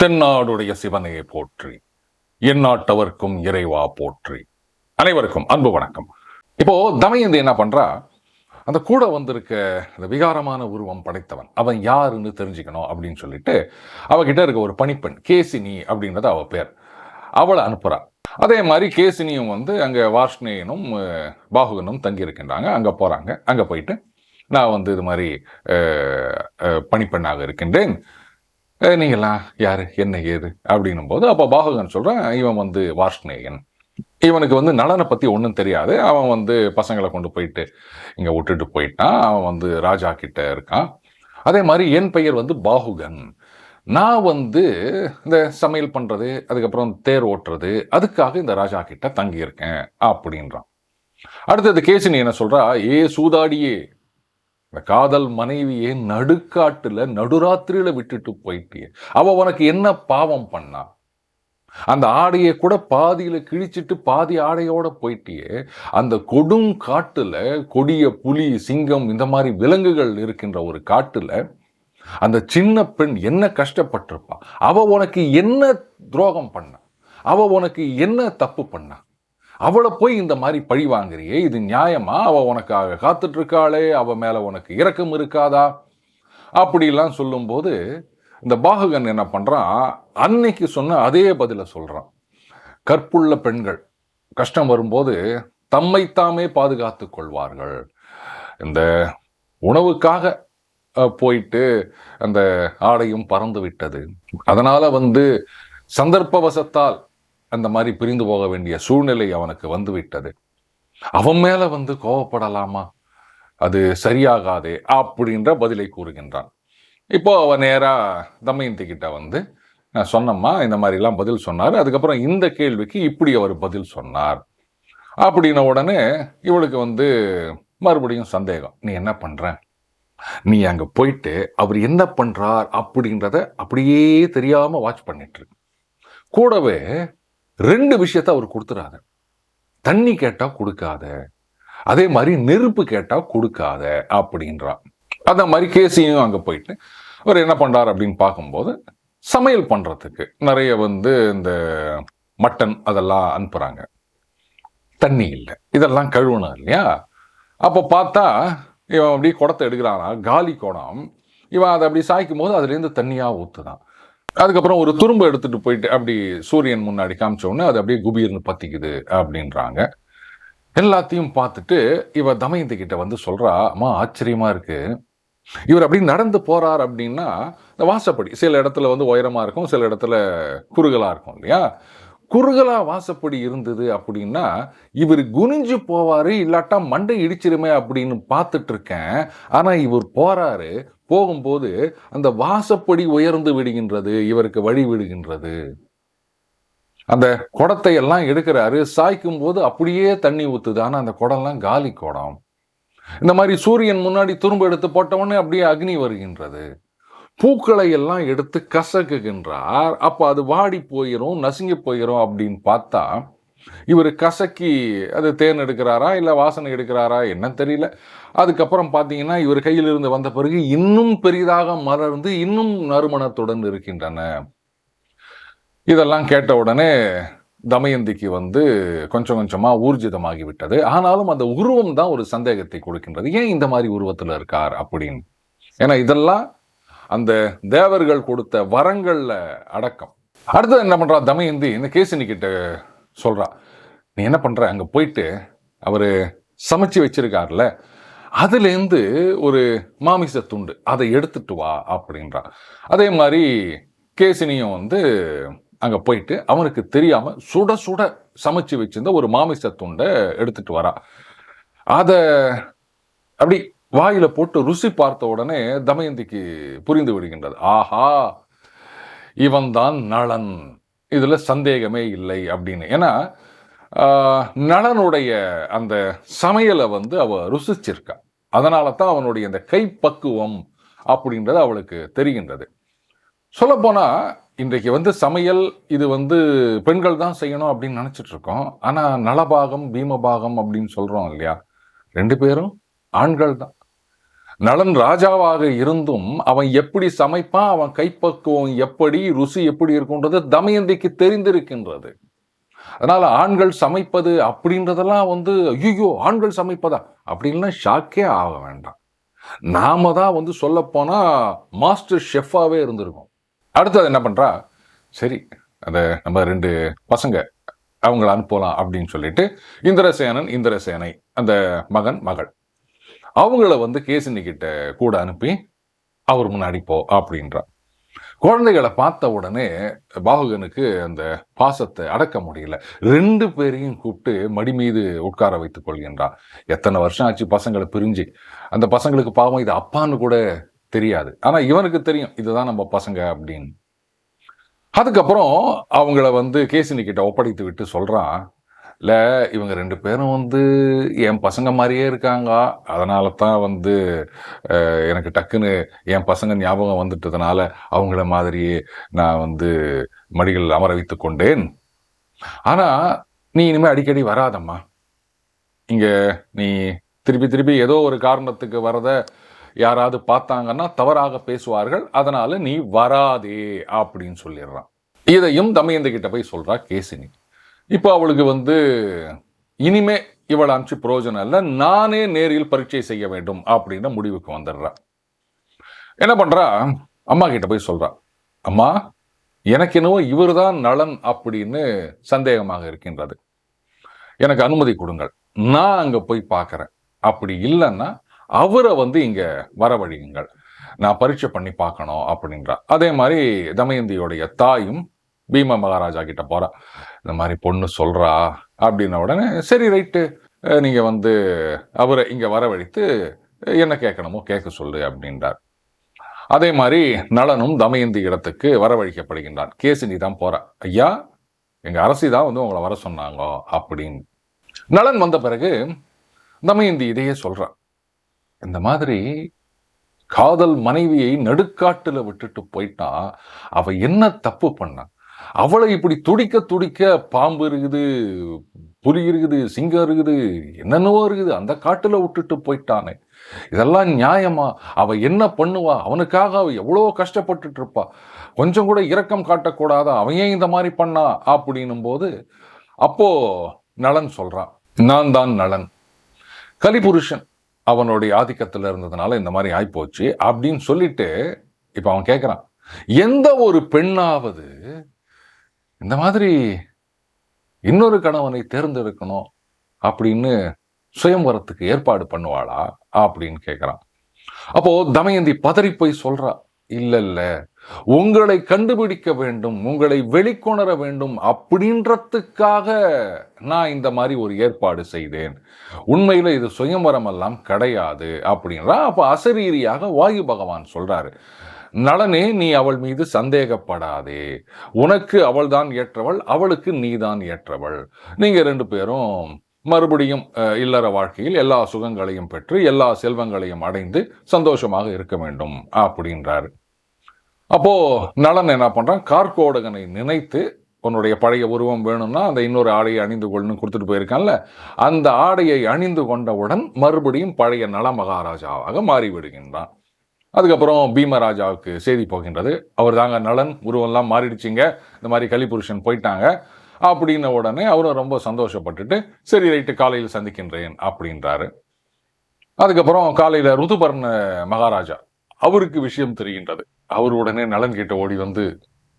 தென்னாடுடைய சிவனையை போற்றி எந்நாட்டவர்க்கும் இறைவா போற்றி. அனைவருக்கும் அன்பு வணக்கம். இப்போ தமயந்தி என்ன பண்றா? அந்த கூட வந்திருக்க அந்த விகாரமான உருவம் படைத்தவன் அவன் யாருன்னு தெரிஞ்சுக்கணும் அப்படின்னு சொல்லிட்டு அவகிட்ட இருக்க ஒரு பணிப்பெண் கேசினி அப்படின்றது அவ பேர். அவளை அனுப்புறா. அதே மாதிரி கேசினியும் வந்து அங்கே வாஷ்ணேயனும் பாகுகனும் தங்கியிருக்கின்றாங்க. அங்கே போகிறாங்க அங்கே போயிட்டு நான் வந்து இது மாதிரி பணிப்பெண்ணாக இருக்கின்றேன். நீங்களாம் யார்? என்ன ஏது? அப்படின்னும் போது அப்போ பாகுகன் சொல்கிறான் இவன் வந்து வாஷ்ணேயன் இவனுக்கு வந்து நலனை பற்றி ஒன்றும் தெரியாது. அவன் வந்து பசங்களை கொண்டு போயிட்டு இங்கே விட்டுட்டு போயிட்டான். அவன் வந்து ராஜா கிட்ட இருக்கான். அதே மாதிரி என் பெயர் வந்து பாகுகன். நான் வந்து இந்த சமையல் பண்ணுறது அதுக்கப்புறம் தேர் ஓட்டுறது அதுக்காக இந்த ராஜா கிட்ட தங்கியிருக்கேன் அப்படின்றான். அடுத்தது கேசினி என்ன சொல்கிறா ஏ சூதாடியே இந்த காதல் மனைவியை நடுக்காட்டில் நடுராத்திரியில் விட்டுட்டு போயிட்டியே. அவள் உனக்கு என்ன பாவம் பண்ணா? அந்த ஆடையை கூட பாதியில் கிழிச்சிட்டு பாதி ஆடையோட போயிட்டியே. அந்த கொடும் காட்டில் கொடிய புலி சிங்கம் இந்த மாதிரி விலங்குகள் இருக்கின்ற ஒரு காட்டில் அந்த சின்ன பெண் என்ன கஷ்டப்பட்டிருப்பா? அவள் உனக்கு என்ன துரோகம் பண்ண? அவள் உனக்கு என்ன தப்பு பண்ணா? அவளை போய் இந்த மாதிரி பழி வாங்குறியே இது நியாயமா? அவள் உனக்காக காத்துட்ருக்காளே அவள் மேலே உனக்கு இரக்கம் இருக்காதா? அப்படிலாம் சொல்லும்போது இந்த பாகுகன் என்ன பண்ணுறான் அன்னைக்கு சொன்ன அதே பதிலை சொல்கிறான் கற்புள்ள பெண்கள் கஷ்டம் வரும்போது தம்மைத்தாமே பாதுகாத்து கொள்வார்கள். இந்த உணவுக்காக போயிட்டு அந்த ஆடையும் பறந்து விட்டது அதனால் வந்து சந்தர்ப்பவசத்தால் அந்த மாதிரி பிரிந்து போக வேண்டிய சூழ்நிலை அவனுக்கு வந்துவிட்டது. அவன் மேலே வந்து கோவப்படலாமா? அது சரியாகாதே அப்படின்ற பதிலை கூறுகின்றான். இப்போ அவன் நேராக தமயந்தி கிட்ட வந்து நான் சொன்னம்மா இந்த மாதிரிலாம் பதில் சொன்னார். அதுக்கப்புறம் இந்த கேள்விக்கு இப்படி அவர் பதில் சொன்னார். அப்படின்ன உடனே இவளுக்கு வந்து மறுபடியும் சந்தேகம். நீ என்ன பண்ணுற நீ அங்கே போயிட்டு அவர் என்ன பண்ணுறார் அப்படின்றத அப்படியே தெரியாமல் வாட்ச் பண்ணிட்டுருக்கு கூடவே ரெண்டு விஷயத்த அவர் கொடுத்துறாரு. தண்ணி கேட்டா கொடுக்காத அதே மாதிரி நெருப்பு கேட்டா கொடுக்காத அப்படின்றான் அந்த மாதிரி கேசியும் அங்கே போயிட்டு அவர் என்ன பண்ணுறார் அப்படின்னு பார்க்கும்போது சமையல் பண்ணுறதுக்கு நிறைய வந்து இந்த மட்டன் அதெல்லாம் அனுப்புகிறாங்க தண்ணி இல்லை இதெல்லாம் கழுவணும் இல்லையா? அப்போ பார்த்தா இவன் அப்படியே குடத்தை எடுக்கிறானா? காலி குடம். இவன் அதை அப்படி சாய்க்கும் போது அதுலேருந்து தண்ணியாக ஊற்றுதான் அதுக்கப்புறம் ஒரு துரும்பு எடுத்துட்டு போயிட்டு அப்படி சூரியன் முன்னாடி காமிச்ச உடனே அது அப்படியே குபீர்னு பத்திக்குது அப்படின்றாங்க. எல்லாத்தையும் பார்த்துட்டு இவ தமயந்தி கிட்ட வந்து சொல்றா அம்மா ஆச்சரியமா இருக்கு. இவர் அப்படி நடந்து போறார் அப்படின்னா இந்த வாசப்படி சில இடத்துல வந்து உயரமா இருக்கும் சில இடத்துல குறுகலா இருக்கும் இல்லையா? குறுகலா வாசப்படி இருந்தது அப்படின்னா இவர் குனிஞ்சு போவாரு இல்லாட்டா மண்டை இடிச்சிருமே அப்படின்னு பார்த்துட்டு இருக்கேன் இவர் போறாரு போகும்போது அந்த வாசப்படி உயர்ந்து விடுகின்றது இவருக்கு வழி விடுகின்றது. அந்த குடத்தை எல்லாம் எடுக்கிறாரு சாய்க்கும் போது அப்படியே தண்ணி ஊத்துது. ஆனால் அந்த குடம்லாம் காலி குடம். இந்த மாதிரி சூரியன் முன்னாடி துரும்பு எடுத்து போட்டவொடனே அப்படியே அக்னி வருகின்றது. பூக்களை எல்லாம் எடுத்து கசக்குகின்றார். அப்போ அது வாடி போயிரும் நசுங்கி போயிரும் அப்படின்னு பார்த்தா இவர் கசக்கி அது தேன் எடுக்கிறாரா இல்லை வாசனை எடுக்கிறாரா என்ன தெரியல. அதுக்கப்புறம் பார்த்தீங்கன்னா இவர் கையிலிருந்து வந்த பிறகு இன்னும் பெரிதாக மலர்ந்து இன்னும் நறுமணத்துடன் இருக்கின்றன. இதெல்லாம் கேட்ட உடனே தமயந்திக்கு வந்து கொஞ்சம் கொஞ்சமாக ஊர்ஜிதமாகி விட்டது ஆனாலும் அந்த உருவம் தான் ஒரு சந்தேகத்தை கொடுக்கின்றது. ஏன் இந்த மாதிரி உருவத்தில் இருக்கார் அப்படின்னு. ஏன்னா இதெல்லாம் அந்த தேவர்கள் கொடுத்த வரங்களில் அடக்கம். அடுத்தது என்ன பண்ணுறா தமயந்தி இந்த கேசினி கிட்ட சொல்கிறா நீ என்ன பண்ணுற அங்கே போயிட்டு அவர் சமைச்சு வச்சிருக்காருல அதுலேருந்து ஒரு மாமிச துண்டு அதை எடுத்துட்டு வா அப்படின்றா. அதே மாதிரி கேசினியும் வந்து அங்கே போயிட்டு அவனுக்கு தெரியாமல் சுட சுட சமைச்சு வச்சிருந்த ஒரு மாமிச துண்டை எடுத்துட்டு வரா. அதை அப்படி வாயில போட்டு ருசி பார்த்த உடனே தமயந்திக்கு புரிந்து விடுகின்றது. ஆஹா இவன்தான் நளன். இதுல சந்தேகமே இல்லை அப்படின்னு. ஏன்னா நலனுடைய நளனுடைய அந்த சமையலை வந்து அவ ருசிச்சிருக்கா. அதனால தான் அவனுடைய அந்த கைப்பக்குவம் அப்படின்றது அவளுக்கு தெரிகின்றது. சொல்லப்போனா இன்றைக்கு வந்து சமையல் இது வந்து பெண்கள் தான் செய்யணும் அப்படின்னு நினச்சிட்ருக்கோம். இருக்கோம் ஆனா நலபாகம் பீமபாகம் அப்படின்னு சொல்கிறோம் இல்லையா? ரெண்டு பேரும் ஆண்கள் தான். நலன் ராஜாவாக இருந்தும் அவன் எப்படி சமைப்பான் அவன் கைப்பக்குவம் எப்படி ருசி எப்படி இருக்குன்றது தமயந்திக்கு தெரிந்திருக்கின்றது. அதனால ஆண்கள் சமைப்பது அப்படின்றதெல்லாம் வந்து ஐயோ ஆண்கள் சமைப்பதா? அப்படின்லாம் ஷாக்கே ஆக வேண்டாம். நாம தான் வந்து சொல்ல போனா மாஸ்டர் ஷெஃபாவே இருந்திருக்கோம். அடுத்தது என்ன பண்றா? சரி அந்த நம்ம ரெண்டு பசங்க அவங்கள அனுப்பலாம் அப்படின்னு சொல்லிட்டு இந்திரசேனன் இந்திரசேனை அந்த மகன் மகள். அவங்கள வந்து கேசினி கிட்ட கூட அனுப்பி அவர் முன்னாடி போ அப்படின்றார். குழந்தைகளை பார்த்த உடனே பாகுகனுக்கு அந்த பாசத்தை அடக்க முடியல. ரெண்டு பேரையும் கூப்பிட்டு மடி மீது உட்கார வைத்துக் கொள்கின்றான். எத்தனை வருஷம் ஆச்சு பசங்களை பிரிஞ்சு. அந்த பசங்களுக்கு பாவம் இது அப்பான்னு கூட தெரியாது. ஆனா இவனுக்கு தெரியும் இதுதான் நம்ம பசங்க அப்படின்னு. அதுக்கப்புறம் அவங்கள வந்து கேசினி கிட்ட ஒப்படைத்து விட்டு சொல்றான் இல்லை இவங்க ரெண்டு பேரும் வந்து என் பசங்க மாதிரியே இருக்காங்க. அதனால தான் வந்து எனக்கு டக்குன்னு என் பசங்க ஞாபகம் வந்துட்டதுனால அவங்கள மாதிரியே நான் வந்து மடிகள் அமர வைத்து கொண்டேன். ஆனால் நீ இனிமேல் அடிக்கடி வராதம்மா. இங்கே நீ திருப்பி திருப்பி ஏதோ ஒரு காரணத்துக்கு வரத யாராவது பார்த்தாங்கன்னா தவறாக பேசுவார்கள். அதனால நீ வராதே அப்படின்னு சொல்லிடுறான். இதையும் தமயந்தி கிட்ட போய் சொல்றா கேசினி. இப்போ அவளுக்கு வந்து இனிமே இவளை அனுப்பிச்சு பிரயோஜனம் இல்லை. நானே நேரில் பரீட்சை செய்ய வேண்டும் அப்படின்னு முடிவுக்கு வந்துடுறா. என்ன பண்றா? அம்மா கிட்ட போய் சொல்றா. அம்மா எனக்கு என்னவோ இவர்தான் நலன் அப்படின்னு சந்தேகமாக இருக்கின்றது. எனக்கு அனுமதி கொடுங்கள். நான் அங்கே போய் பார்க்குறேன் அப்படி இல்லைன்னா அவரை வந்து இங்கே வரவழியுங்கள். நான் பரீட்சை பண்ணி பார்க்கணும் அப்படின்றா. அதே மாதிரி தமயந்தியோடைய தாயும் பீம மகாராஜா கிட்ட போகிறா இந்த மாதிரி பொண்ணு சொல்கிறா அப்படின்ன உடனே சரி ரைட்டு. நீங்கள் வந்து அவரை இங்கே வரவழைத்து என்ன கேட்கணுமோ கேட்க சொல்லு அப்படின்றார். அதே மாதிரி நலனும் தமயந்தி இடத்துக்கு வரவழைக்கப்படுகின்றான். கேசினி தான் போகிறா ஐயா எங்கள் அரசி தான் வந்து உங்களை வர சொன்னாங்க அப்படின்னு. நலன் வந்த பிறகு தமயந்தி இதையே சொல்கிறான் இந்த மாதிரி காதல் மனைவியை நடுக்காட்டில் விட்டுட்டு போயிட்டா அவ என்ன தப்பு பண்ணா? அவளை இப்படி துடிக்க துடிக்க பாம்பு இருக்குது புலி இருக்குது சிங்கம் இருக்குது என்னென்னவோ இருக்குது. அந்த காட்டில் விட்டுட்டு போயிட்டானே. இதெல்லாம் நியாயமா? அவ என்ன பண்ணுவா? அவனுக்காக அவ எவ்வளோ கஷ்டப்பட்டுட்டு இருப்பா. கொஞ்சம் கூட இரக்கம் காட்டக்கூடாதா? அவன் ஏன் இந்த மாதிரி பண்ணா? அப்படின்னும் போது அப்போ நலன் சொல்றான். நான் தான் நலன். கலிபுருஷன் அவனுடைய ஆதிக்கத்தில் இருந்ததுனால இந்த மாதிரி ஆய்ப்போச்சு அப்படின்னு சொல்லிட்டு இப்போ அவன் கேட்குறான் எந்த ஒரு பெண்ணாவது இந்த மாதிரி இன்னொரு கணவனை தேர்ந்தெடுக்கணும் அப்படின்னு சுயம்வரத்துக்கு ஏற்பாடு பண்ணுவாளா அப்படின்னு கேட்குறான் அப்போ தமயந்தி பதறி போய் சொல்றா இல்ல இல்ல உங்களை கண்டுபிடிக்க வேண்டும் உங்களை வெளிக்கொணர வேண்டும் அப்படின்றதுக்காக நான் இந்த மாதிரி ஒரு ஏற்பாடு செய்தேன். உண்மையில இது சுயம்வரம் எல்லாம் கிடையாது அப்படின்றா. அப்ப அசரீரியாக வாயு பகவான் சொல்றாரு. நளனே நீ அவள் மீது சந்தேகப்படாதே. உனக்கு அவள்தான் ஏற்றவள் அவளுக்கு நீதான் ஏற்றவள். நீங்க ரெண்டு பேரும் மறுபடியும் அஹ், இல்லற வாழ்க்கையில் எல்லா சுகங்களையும் பெற்று எல்லா செல்வங்களையும் அடைந்து சந்தோஷமாக இருக்க வேண்டும் அப்படின்றார். அப்போ நலன் என்ன பண்றான்? கார்கோடகனை நினைத்து உன்னுடைய பழைய உருவம் வேணும்னா அந்த இன்னொரு ஆடையை அணிந்து கொள்ளணும் கொடுத்துட்டு போயிருக்கான்ல அந்த ஆடையை அணிந்து கொண்டவுடன் மறுபடியும் பழைய நல மகாராஜாவாக மாறிவிடுகின்றான். அதுக்கப்புறம் பீமராஜாவுக்கு செய்தி போகின்றது. அவர் தாங்க நலன் உருவெல்லாம் மாறிடுச்சிங்க. இந்த மாதிரி கலிபுருஷன் போயிட்டாங்க. அப்படின்ன உடனே அவரும் ரொம்ப சந்தோஷப்பட்டுட்டு சரி ரைட்டு காலையில் சந்திக்கின்றேன் அப்படின்றாரு. அதுக்கப்புறம் காலையில் ருதுபர்ண மகாராஜா அவருக்கு விஷயம் தெரிகின்றது. அவர் உடனே நலன் கிட்ட ஓடி வந்து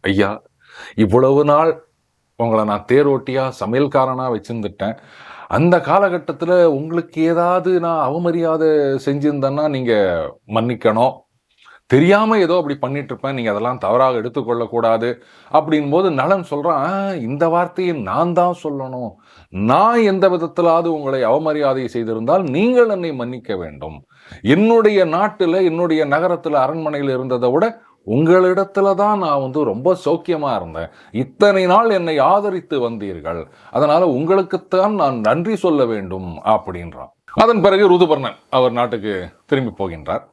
ஐயா இவ்வளவு நாள் உங்களை நான் தேரோட்டியாக சமையல்காரனாக வச்சுருந்துட்டேன். அந்த காலகட்டத்தில் உங்களுக்கு ஏதாவது நான் அவமரியாதை செஞ்சுருந்தேன்னா நீங்கள் மன்னிக்கணும். தெரியாமல் ஏதோ அப்படி பண்ணிட்டு இருப்பேன் நீங்கள் அதெல்லாம் தவறாக எடுத்துக்கொள்ளக்கூடாது அப்படின் போது நலன் சொல்கிறான் இந்த வார்த்தையை நான் தான் சொல்லணும். நான் எந்த விதத்திலாவது உங்களை அவமரியாதை செய்திருந்தால் நீங்கள் என்னை மன்னிக்க வேண்டும். என்னுடைய நாட்டில் என்னுடைய நகரத்தில் அரண்மனையில் இருந்ததை விட உங்களிடத்துல தான் நான் வந்து ரொம்ப சௌக்கியமாக இருந்தேன். இத்தனை நாள் என்னை ஆதரித்து வந்தீர்கள். அதனால் உங்களுக்குத்தான் நான் நன்றி சொல்ல வேண்டும் அப்படின்றான். அதன் பிறகு ருதுபர்ணன் அவர் நாட்டுக்கு திரும்பி போகின்றார்.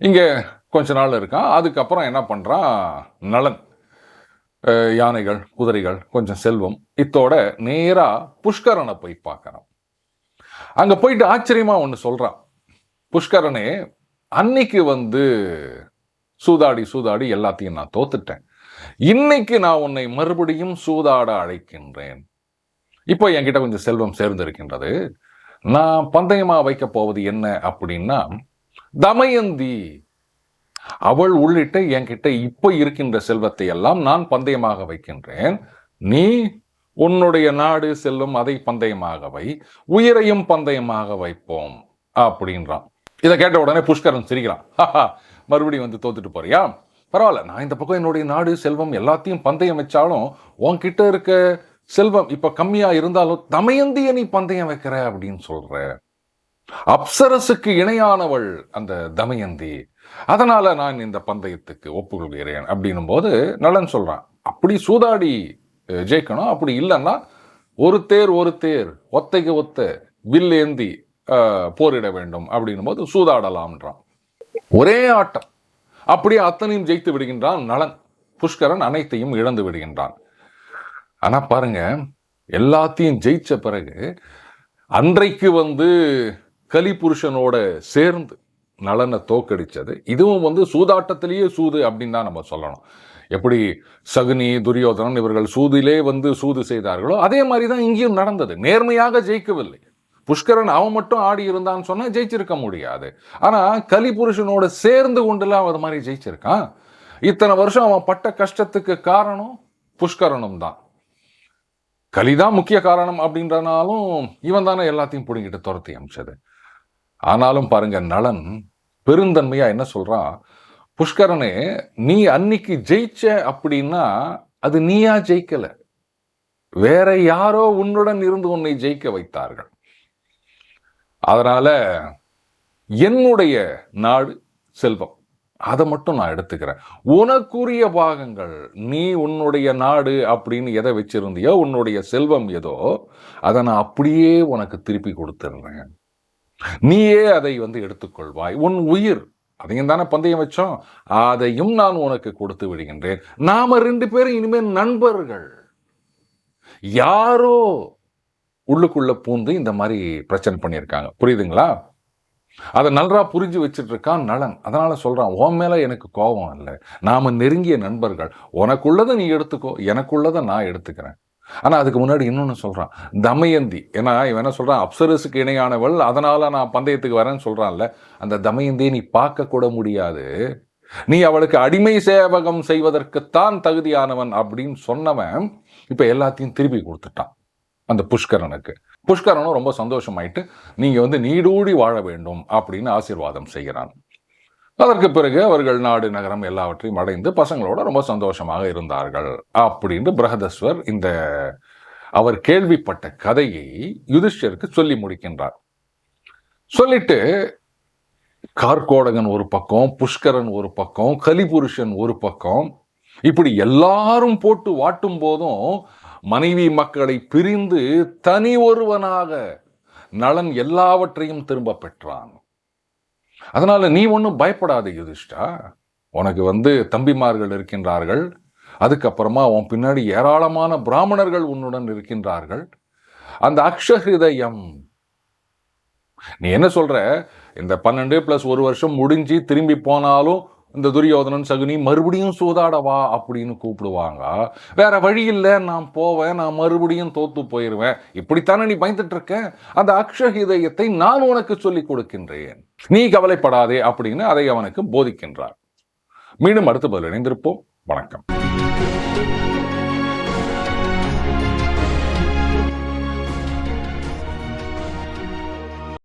இங்கே கொஞ்ச நாள் இருக்கான் அதுக்கப்புறம் என்ன பண்ணுறான் நலன். யானைகள் குதிரைகள் கொஞ்சம் செல்வம். இத்தோட நேராக புஷ்கரனை போய் பார்க்குறான். அங்கே போயிட்டு ஆச்சரியமாக ஒன்று சொல்கிறான் புஷ்கரனே அன்னைக்கு வந்து சூதாடி சூதாடி எல்லாத்தையும் நான் தோத்துட்டேன். இன்னைக்கு நான் உன்னை மறுபடியும் சூதாட அழைக்கின்றேன். இப்போ என்கிட்ட கொஞ்சம் செல்வம் சேர்ந்திருக்கின்றது. நான் பந்தயமாக வைக்கப் போவது என்ன? அப்படின்னா தமயந்தி. அவள் உள்ளிட்ட என்கிட்ட இப்போ இருக்கின்ற செல்வத்தை எல்லாம் நான் பந்தயமாக வைக்கின்றேன். நீ உன்னுடைய நாடு செல்லும் அதை பந்தயமாக வை உயிரையும் பந்தயமாக வைப்போம் அப்படின்றான். இதை கேட்ட உடனே புஷ்கரன் சிரிக்கிறான். மறுபடியும் வந்து தோத்துட்டு போறியா? பரவாயில்ல நான் இந்த பக்கம் என்னுடைய நாடு செல்வம் எல்லாத்தையும் பந்தயம் வச்சாலும் உன்கிட்ட இருக்க செல்வம் இப்ப கம்மியா இருந்தாலும் தமயந்திய நீ பந்தயம் வைக்கிற அப்படின்னு சொல்ற. அப்சரசுக்கு இணையானவள் அந்த தமயந்தி. அதனால நான் இந்த பந்தயத்துக்கு ஒப்புக்கொள்கிறேன் அப்படின்னும் போது நலன் சொல்றான். அப்படி சூதாடி ஜெயிக்கணும். அப்படி இல்லைன்னா ஒரு தேர் ஒரு தேர் ஒத்தைக்கு ஒத்த வில்லேந்தி போரிட வேண்டும் அப்படின்னும் போது சூதாடலாம்ன்றான். ஒரே ஆட்டம். அப்படியே அத்தனையும் ஜெயித்து விடுகின்றான் நலன். புஷ்கரன் அனைத்தையும் இழந்து விடுகின்றான். ஆனா பாருங்க எல்லாத்தையும் ஜெயிச்ச பிறகு அன்றைக்கு வந்து கலிபுருஷனோட சேர்ந்து நலனை தோக்கடிச்சது. இதுவும் வந்து சூதாட்டத்திலேயே சூது அப்படின்னு தான் நம்ம சொல்லணும். எப்படி சகுனி துரியோதனன் இவர்கள் சூதிலே வந்து சூது செய்தார்களோ அதே மாதிரி தான் இங்கேயும் நடந்தது. நேர்மையாக ஜெயிக்கவில்லை. புஷ்கரன் அவன் மட்டும் ஆடி இருந்தான்னு சொன்னால் ஜெயிச்சிருக்க முடியாது. ஆனால் கலிபுருஷனோட சேர்ந்து கொண்டுலாம் அது மாதிரி ஜெயிச்சிருக்கான். இத்தனை வருஷம் அவன் பட்ட கஷ்டத்துக்கு காரணம் புஷ்கரனும் தான். கலிதான் முக்கிய காரணம் அப்படின்றனாலும் இவன் தானே எல்லாத்தையும் பிடிங்கிட்டு துரத்தி அமைச்சது. ஆனாலும் பாருங்க நலன் பெருந்தன்மையா என்ன சொல்றான் புஷ்கரனே நீ அன்னைக்கு ஜெயிச்ச அப்படின்னா அது நீயா ஜெயிக்கல. வேற யாரோ உன்னுடன் இருந்து உன்னை ஜெயிக்க வைத்தார்கள். அதனால என்னுடைய நாடு செல்வம். அதை மட்டும் நான் எடுத்துக்கிறேன். உனக்குரிய பாகங்கள் நீ உன்னுடைய நாடு அப்படின்னு எதை வச்சிருந்தியோ உன்னுடைய செல்வம் ஏதோ அதை நான் அப்படியே உனக்கு திருப்பி கொடுத்துட்றேன் நீயே அதை வந்து எடுத்துக்கொள்வாய். உன் உயிர் அதையும் தானே பந்தயம் வச்சோம் அதையும் நான் உனக்கு கொடுத்து விடுகின்றேன். நாம ரெண்டு பேரும் இனிமேல் நண்பர்கள். யாரோ உள்ளுக்குள்ள பூந்து இந்த மாதிரி பிரச்சனை பண்ணியிருக்காங்க. புரியுதுங்களா? அதை நல்லா புரிஞ்சு வச்சுட்டு இருக்கான் நலன். அதனால சொல்றான் உன் மேல எனக்கு கோபம் இல்லை. நாம நெருங்கிய நண்பர்கள். உனக்குள்ளதை நீ எடுத்துக்கோ. எனக்குள்ளதை நான் எடுத்துக்கிறேன். ஆனா அதுக்கு முன்னாடி இன்னொன்னு சொல்றான். தமயந்தி. ஏன்னா இவன் என்ன சொல்றான்? அப்சரஸுக்கு இணையானவள். அதனால நான் பந்தயத்துக்கு வரேன்னு சொல்றான்ல. அந்த தமயந்தியை நீ பார்க்க கூட முடியாது. நீ அவளுக்கு அடிமை சேவகம் செய்வதற்குத்தான் தகுதியானவன் அப்படின்னு சொன்னவன் இப்போ எல்லாத்தையும் திருப்பி கொடுத்துட்டான். அந்த புஷ்கரனுக்கு. புஷ்கரனும் ரொம்ப சந்தோஷமாயிட்டு நீங்க வந்து நீடூடி வாழ வேண்டும் அப்படின்னு ஆசீர்வாதம் செய்கிறான். அதற்கு பிறகு அவர்கள் நாடு நகரம் எல்லாவற்றையும் அடைந்து பசங்களோட ரொம்ப சந்தோஷமாக இருந்தார்கள். அப்படின்னு பிரகதஸ்வர் இந்த அவர் கேள்விப்பட்ட கதையை யுதிஷ்டருக்கு சொல்லி முடிக்கின்றார். சொல்லிட்டு கார்கோடகன் ஒரு பக்கம் புஷ்கரன் ஒரு பக்கம் கலிபுருஷன் ஒரு பக்கம் இப்படி எல்லாரும் போட்டு வாட்டும் போதும் மனைவி மக்களை பிரிந்து தனி ஒருவனாக நலன் எல்லாவற்றையும் திரும்ப பெற்றான். அதனால நீ ஒன்றும் பயப்படாத யுதிஷ்டா. உனக்கு வந்து தம்பிமார்கள் இருக்கின்றார்கள். அதுக்கப்புறமா உன் பின்னாடி ஏராளமான பிராமணர்கள் உன்னுடன் இருக்கின்றார்கள். அந்த அக்ஷஹிருதயம் நீ என்ன சொல்ற? இந்த பன்னெண்டு பிளஸ் ஒரு வருஷம் முடிஞ்சு திரும்பி போனாலும் இந்த துரியோதனன் சகுனி மறுபடியும் சூதாடவா அப்படின்னு கூப்பிடுவாங்க. வேற வழி இல்லை நான் போவேன் நான் மறுபடியும் தோத்து போயிருவேன். இப்படித்தானே நீ பயந்துட்டு இருக்க? அந்த அக்ஷஹிதயத்தை நான் உனக்கு சொல்லிக் கொடுக்கின்றேன். நீ கவலைப்படாதே அப்படின்னு அதை அவனுக்கு போதிக்கின்றார். மீண்டும் அடுத்த பதில் இணைந்திருப்போம். வணக்கம்.